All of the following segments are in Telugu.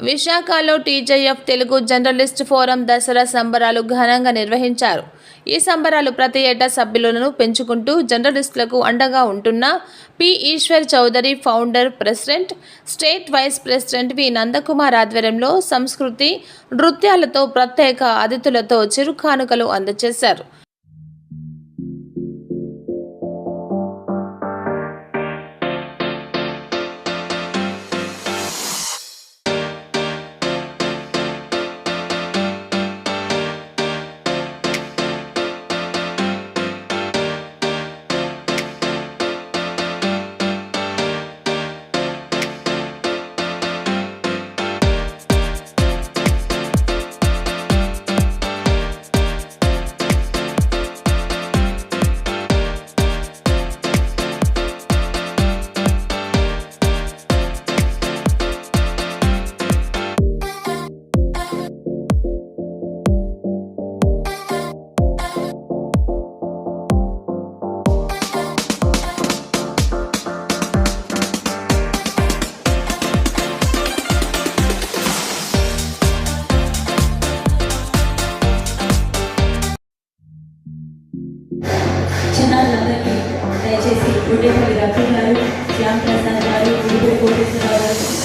విశాఖలో TJF Telugu journalist forum Dasara సంబరాలు ఘనంగా నిర్వహించారు. ఈ సంబరాలు ప్రతి ఏటా సభ్యులను పెంచుకుంటూ జర్నలిస్టులకు అండగా ఉంటున్న P. Eshwar Chowdary founder president state vice president V. Nandakumar ఆధ్వర్యంలో సంస్కృతి నృత్యాలతో ప్రత్యేక అతిథులతో చిరుకానుకలు అందజేశారు.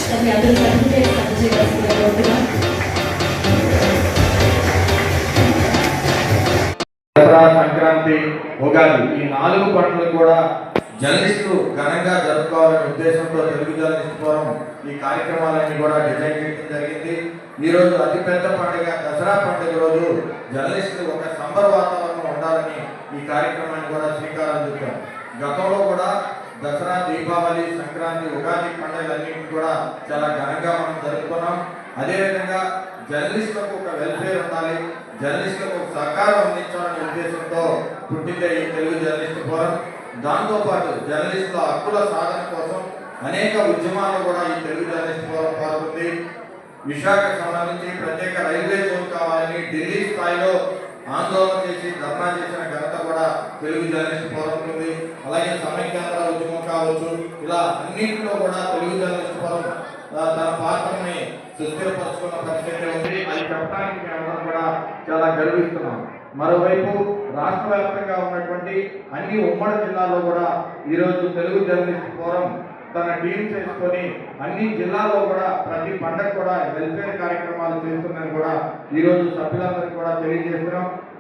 అందరూ దసరా సంక్రాంతి ఉగాది ఈ నాలుగు పండుగలు కూడా జర్నలిస్టులు ఘనంగా జరుపుకోవాలనే ఉద్దేశంతో తెలుగు జర్నలిస్ట్ ఫోరం ఈ కార్యక్రమాలన్నీ కూడా డిజైన్ చేయడం జరిగింది. ఈరోజు అతిపెద్ద పండుగ దసరా పండుగ రోజు జర్నలిస్టులు ఒక సంబర వాతావరణం ఉండాలని ఈ కార్యక్రమాన్ని కూడా శ్రీకారం చుట్టాం. గతంలో కూడా దసరా దీపావళి సంక్రాంతి ఉగాది పండుగలన్నింటినీ కూడా చాలా ఘనంగా మనం జరుపుకున్నాం. అదేవిధంగా జర్నలిస్టులకు ఒక వెల్ఫేర్ ఉండాలి జర్నలిస్టులకు ఒక సహకారం అందించాలనే ఉద్దేశంతో పుట్టిందే ఈ తెలుగు జర్నలిస్ట్ ఫోరం. దాంతోపాటు జర్నలిస్టుల హక్కుల సాధన కోసం అనేక ఉద్యమాలు కూడా ఈ తెలుగు జర్నలిస్ట్ ఫోరం పాల్గొంది. విశాఖ సంబంధించి ప్రత్యేక రైల్వే జోన్ కావాలని ఢిల్లీ స్థాయిలో ఆందోళన చేసి ధర్నా చేసిన ఘనత కూడా తెలుగు జర్నలిస్ట్ ఫోరం ఉంది అలాగే సమైక్యాంధ్ర ఉద్యమం కావచ్చు. ఇలా అన్నింటిలో కూడా తెలుగు జర్నలిస్ట్ తన పాత్రని సుస్థిరపరచుకున్న పరిస్థితి ఉంది. అది చెప్పడానికి మేమందరం కూడా చాలా గర్విస్తున్నాం. మరోవైపు రాష్ట్ర వ్యాప్తంగా ఉన్నటువంటి అన్ని ఉమ్మడి జిల్లాల్లో కూడా ఈరోజు తెలుగు జర్నలిస్ట్ ఫోరం తన టీం చేసుకొని అన్ని జిల్లాల్లో కూడా ప్రతి పండగ కూడా వెల్ఫేర్ కార్యక్రమాలు చేస్తుందని కూడా ఈరోజు సభ్యులందరికీ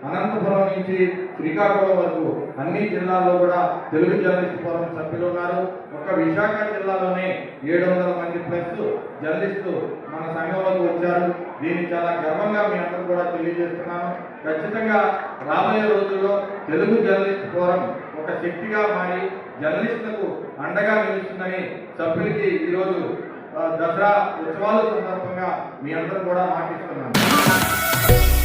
అనంతపురం నుంచి శ్రీకాకుళం వరకు అన్ని జిల్లాల్లో కూడా తెలుగు జర్నలిస్ట్ ఫోరం సభ్యులు ఉన్నారు. ఒక విశాఖ జిల్లాలోనే ఏడు వందల మంది ప్లస్ జర్నలిస్టు మన సంఘంలోకి వచ్చారు. దీన్ని చాలా గర్వంగా మీ అందరూ కూడా తెలియజేస్తున్నాను. ఖచ్చితంగా రాబోయే రోజుల్లో తెలుగు జర్నలిస్ట్ ఫోరం ఒక శక్తిగా మారి జర్నలిస్టులకు అండగా నిలుస్తుందని సభ్యులకి ఈరోజు దసరా ఉత్సవాల సందర్భంగా మీ అందరూ కూడా మాటిస్తున్నాను.